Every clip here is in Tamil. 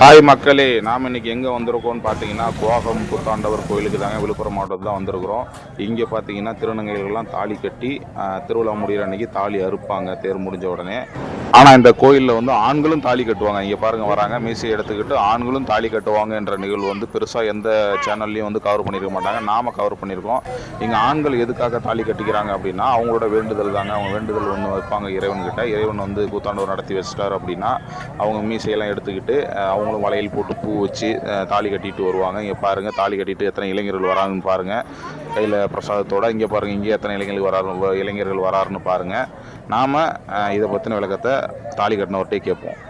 ஹாய் மக்களே நாம் இன்றைக்கி எங்கே வந்திருக்கோம்னு பார்த்தீங்கன்னா கோகம் புத்தாண்டவர் கோயிலுக்கு தாங்க விழுப்புரம் மாவட்டத்தில் தான் வந்திருக்கிறோம். இங்கே பார்த்தீங்கன்னா திருநங்கைகள்லாம் தாலி கட்டி திருவிழா முடிகிற அன்னைக்கு தாலி அறுப்பாங்க தேர் முடிஞ்ச உடனே. ஆனால் இந்த கோயிலில் வந்து ஆண்களும் தாலி கட்டுவாங்க. இங்கே பாருங்கள் வராங்க மீசை எடுத்துக்கிட்டு ஆண்களும் தாலி கட்டுவாங்க என்ற நிகழ்வு வந்து பெருசாக எந்த சேனல்லையும் வந்து கவர் பண்ணியிருக்க மாட்டாங்க. நாம் கவர் பண்ணியிருக்கோம் இங்கே ஆண்கள் எதுக்காக தாலி கட்டிக்கிறாங்க அப்படின்னா அவங்களோட வேண்டுதல் தாங்க. அவங்க வேண்டுதல் ஒன்று வைப்பாங்க இறைவன்கிட்ட. இறைவன் வந்து கூத்தாண்டவர் நடத்தி வச்சிட்டார் அப்படின்னா அவங்க மீசையெல்லாம் எடுத்துக்கிட்டு அவங்க அவங்களும் வளையல் போட்டு பூ வச்சு தாலி கட்டிட்டு வருவாங்க. இங்கே பாருங்கள் தாலி கட்டிட்டு எத்தனை இளைஞர்கள் வராங்கன்னு பாருங்கள் கையில் பிரசாதத்தோட இங்கே பாருங்கள் இங்கே எத்தனை இளைஞர்கள் வராரு இளைஞர்கள் வராருன்னு பாருங்கள் நாம் இதை பற்றின விளக்கத்தை தாலி கட்டினவர்கிட்டே கேட்போம்.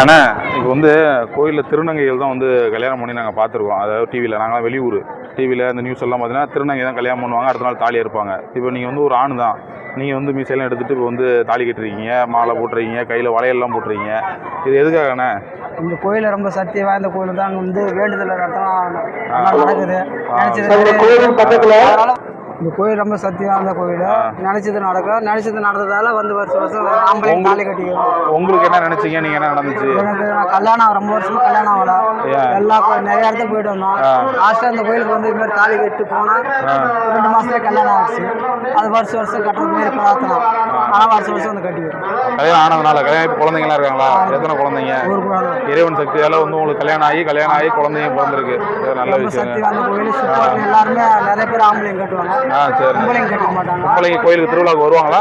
ஆனால் இப்போ வந்து கோயிலில் திருநங்கைகள் தான் வந்து கல்யாணம் பண்ணி நாங்கள் பார்த்துருக்கோம். அதாவது டிவியில் நாங்களாம் வெளியூர். டிவியில் அந்த நியூஸ் எல்லாம் பார்த்தீங்கன்னா திருநங்கை தான் கல்யாணம் பண்ணுவாங்க அடுத்த நாள் தாலி இருப்பாங்க இப்போ நீங்கள் வந்து ஒரு ஆண் தான். நீங்கள் வந்து மீசையெல்லாம் எடுத்துகிட்டு இப்போ வந்து தாலி கட்டுறீங்க மாலை போட்டுறீங்க கையில் வளையல்லாம் போட்டுறீங்க இது எதுக்காகண்ணே? இந்த கோயில் ரொம்ப சக்தி வாய்ந்த கோயில் தான் அங்க வந்து வேண்டுதல் நடத்தலாம். நடக்குது. இந்த கோயில் ரொம்ப சக்தி வாய்ந்த கோயில். நினைச்சது நடக்கும் நினைச்சது நடந்ததால வந்து வருஷம் வருஷம் ஆம்பளையும் தாலி கட்டிக்கிறோம். உங்களுக்கு என்ன நினச்சிங்க? நீங்கள் என்ன நடந்துச்சு? எனக்கு நான் கல்யாணம் ரொம்ப வருஷமா கல்யாணம் ஆகல. எல்லா கோ- நிறைய இடத்துக்கு போயிட்டு வந்தோம். லாஸ்ட்டாக இந்த கோயிலுக்கு வந்து இது மாதிரி தாலி கட்டி போனால் ரெண்டு மாசத்துல கல்யாணம் ஆச்சு அது வருஷம் வருஷம் கட்டுறது மாரி பிரார்த்தனை. ஆனால் வருஷம் வருஷம் வந்து கட்டிக்கிறோம். கல்யாணம் ஆனதுனால கல்யாணம் இப்போ குழந்தைங்களாம் இருக்காங்களா? எத்தனை குழந்தைங்க? இறைவன் சக்தியால் வந்து உங்களுக்கு கல்யாணம் ஆகி கல்யாணம் ஆகி குழந்தைங்க பிறந்திருக்கு. நல்ல கோயில் சுற்றுவாங்க எல்லாருமே நிறைய பேர் ஆம்பளையும் கட்டுவாங்க. ஆ சரி மாட்டாங்க. பிள்ளைங்க கோயிலுக்கு திருவிழாவுக்கு வருவாங்களா?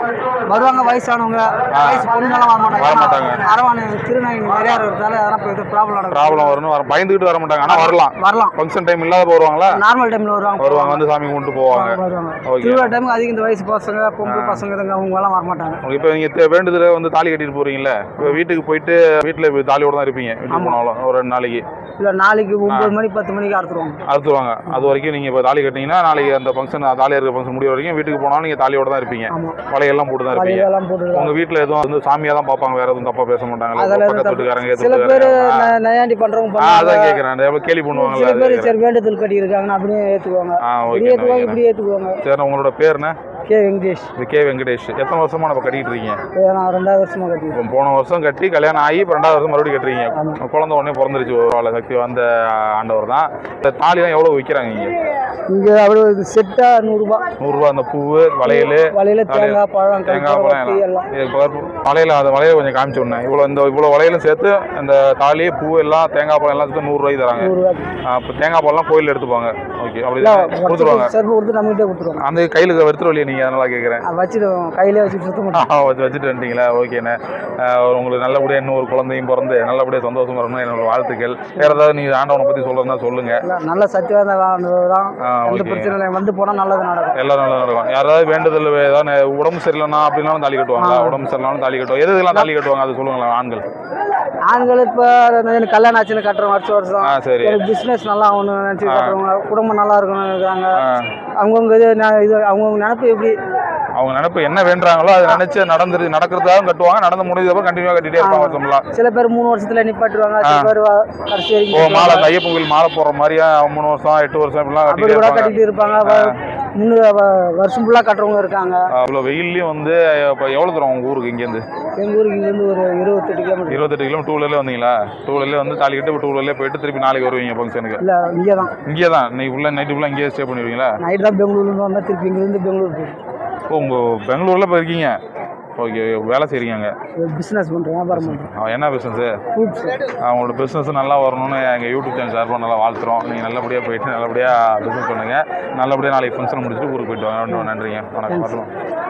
வருவாங்க வயசானவங்க. வயசு பொண்ணுங்கெல்லாம் வர மாட்டாங்க. வர மாட்டாங்க. அரவான திருநங்கை நிறைய இருக்கிறதால அதெல்லாம் இப்போ இது ப்ராப்ளம் நடக்கும் ப்ராப்ளம் வரும்னு வர பயந்துக்கிட்டு வர மாட்டாங்க. ஆனால் வரலாம். வரலாம். ஃபங்க்ஷன் டைம் இல்லாத வருவாங்களா? நார்மல் டைம்ல வருவாங்க. வருவாங்க. வந்து சாமி கும்பிட்டு போவாங்க. வருவாங்க. திருவிழா டைமுக்கு அதிகம் இந்த வயசு பசங்க பொம்பளை பசங்க இதுங்க அவங்க எல்லாம் வர மாட்டாங்க. இப்போ நீங்கள் வேண்டுதல வந்து தாலி கட்டிட்டு போறீங்கல்ல? இப்போ வீட்டுக்கு போயிட்டு வீட்டில் தாலியோட தான் இருப்பீங்க. வீட்டுக்கு போனாலும் ஒரு ரெண்டு நாளைக்கு. இல்ல நாளைக்கு ஒன்பது மணி பத்து மணிக்கு அறுத்துருவாங்க. அறுத்துருவாங்க. அது வரைக்கும் நீங்கள் இப்போ தாலி கட்டினீங்கன்னா நாளைக்கு அந்த ஃபங்க்ஷன் தாலி இருக்கிற ஃபங்க்ஷன் முடிய வரைக்கும் வீட்டுக்கு போனாலும் நீங்கள் தாலியோட தான் இருப்பீங்க. வலையெல்லாம் போட்டு தான் இருப்பீங்க. வலையெல்லாம் போட்டு உங்க வீட்ல எதுவும் வந்து சாமியா தான் பார்ப்பாங்க வேற எதுவும் தப்பா பேச அதெல்லாம் பக்கத்து. வீட்டுக்காரங்க சில பேர்? நயாண்டி அதான் பண்ணுவாங்க. அது பேர் கேக்குறேன். சரி வேண்டுதல் கட்டி இருக்காங்கன்னா அப்படியே ஏத்துக்குவாங்க. ஆ ஓகே இப்படி ஏத்துக்குவாங்க சரி உங்களோட பேர் என்ன? கே வெங்கடேஷ். இது கே வெங்கடேஷ். எத்தனை வருஷமா நம்ம கட்டிட்டு இருக்கீங்க? இதை நான் ரெண்டாவது வருஷமா கட்டி இப்போ போன வருஷம் கட்டி கல்யாணம் ஆகி இப்போ ரெண்டாவது வருஷம் மறுபடியும் கட்டுறீங்க. குழந்தை உடனே பிறந்துருச்சு ஒரு ஆளு. சக்தி வந்த ஆண்டவர் தான். இந்த தாலிலாம் எவ்வளோ விற்கிறாங்க இங்க? இங்க அவ்வளோ செட்டா நூறுரூபா நூறுரூவா அந்த பூவு வளையல். வலையில தேங்காய் பழம் தேங்காய் பழம் எல்லாம். இது பகற்பு- வளையல் அந்த வளையல் கொஞ்சம் காமிச்சு விடணும் இவ்வளோ இந்த இவ்வளோ வளையலும் சேர்த்து இந்த தாலி பூ எல்லாம் தேங்காய் பழம் எல்லாம் சேர்த்து நூறுரூவாய்க்கு தராங்க. அப்போ தேங்காய் பழம்லாம் கோயிலில் எடுத்துப்பாங்க. ஓகே அப்படி கொடுத்துருவாங்க. செருப்பு கொடுத்து நம்மகிட்டே கொடுத்துருவாங்க. அந்த கையில் எடுத்துட்டு வரலையே நீங்கள் அதனால கேட்குறேன் வச்சுடுவோம் கையிலே வச்சு சுத்த மாட்டோம் வச்சு வச்சுட்டு வந்துட்டீங்களா? ஓகேண்ணே உங்களுக்கு நல்லபடியாக இன்னும் ஒரு குழந்தையும் பிறந்து நல்லபடியாக சந்தோஷம் வரணும் என்னோட வாழ்த்துக்கள். வேறு ஏதாவது நீங்கள் ஆண்டவனை பற்றி சொல்கிறதுனா சொல்லுங்கள் இல்ல, நல்ல சத்தியவாத தான் பிரச்சனை வந்து போனா நல்லது நடக்கும். எல்லாம் நல்லா நடக்கும். யாராவது வேண்டுதல் ஏதாவது உடம்பு சரியில்லைனா அப்படின்னாலும் தாலி கட்டுவாங்களா? உடம்பு சரியில்லைனாலும் தாலி கட்டுவாங்க. எது இதெல்லாம் தாலி கட்டுவாங்க? அது சொல்லுங்களேன் ஆண்கள். ஆண்கள் இப்போ எனக்கு கல்யாணம் ஆச்சுன்னு கட்டுறோம் வருஷம் வருஷம். சரி. எனக்கு பிஸ்னஸ் நல்லா ஆகணும்னு நினச்சி கட்டுறவங்க குடும்பம் நல்லா இருக்கணும்னு இருக்காங்க. அவங்கவுங்க இது இது அவங்கவுங்க நினப்பு எப்படி அவங்க நினைப்பு என்ன வேண்டுறாங்களோ அதை நினைச்சு நடந்துரு நடக்கிறதுக்காக கட்டுவாங்க நடந்து முடிஞ்சதுக்கப்புறம் கண்டினியூ கட்டிட்டே இருப்பாங்க வருஷம்லாம் சில பேர் மூணு வருஷத்துல நிப்பாட்டுவாங்க ஓ மாலை ஐயப்பன் கோயில் மாலை போடுற மாதிரியா மூணு வருஷம் எட்டு வருஷம் இப்படிலாம் கட்டிட்டே கூட இருப்பாங்க. கட்டிட்டு இருப்பாங்க வ- முன்னு வ- வருஷம் ஃபுல்லாக கட்டுறவங்க இருக்காங்க. அவ்வளோ வெயில்லையும் வந்து இப்போ எவ்வளோ தூரம் உங்கள் ஊருக்கு இங்கேருந்து எங்கள் ஊருக்கு இங்கேருந்து ஒரு இருபத்தெட்டு கிலோமீட்டர் இருபத்தெட்டு கிலோ டூ வீலர்ல வந்தீங்களா? டூ வீலர்ல வந்து தாலி கட்டு டூ வீலர்ல போயிட்டு திருப்பி நாளைக்கு வருவீங்க ஃபங்க்ஷனுக்கு இல்லை இங்கே தான் இங்கே தான் இன்னைக்கு ஃபுல்லாக நைட்டு ஃபுல்லாக இங்கேயே ஸ்டே பண்ணிடுவீங்களா? நைட் தான் பெங்களூர்லேருந்து வந்தால் திருப்பி இங்கேருந்து பெங்களூர் போய் ஓ உங்கள் பெங்களூரில் இப்போ இருக்கீங்க ஓகே வேலை செய்கிறீங்க அங்கே? பிஸ்னஸ் பண்ணுறேன் வியாபாரம் பண்ணுறேன் அவன் என்ன பிஸ்னஸு ஃப்ரூட்ஸ் அவங்களோட பிஸ்னஸ் நல்லா வரணும்னு எங்கள் யூடியூப் சேனல் சார்பாக நல்லா வாழ்த்துறோம். நீங்கள் நல்லபடியாக போயிட்டு நல்லபடியாக பிஸ்னஸ் பண்ணுங்கள் நல்லபடியாக நாளைக்கு ஃபங்க்ஷன் முடிச்சுட்டு ஊருக்கு போயிட்டு வாங்க. நன்றிங்க. வணக்கம்.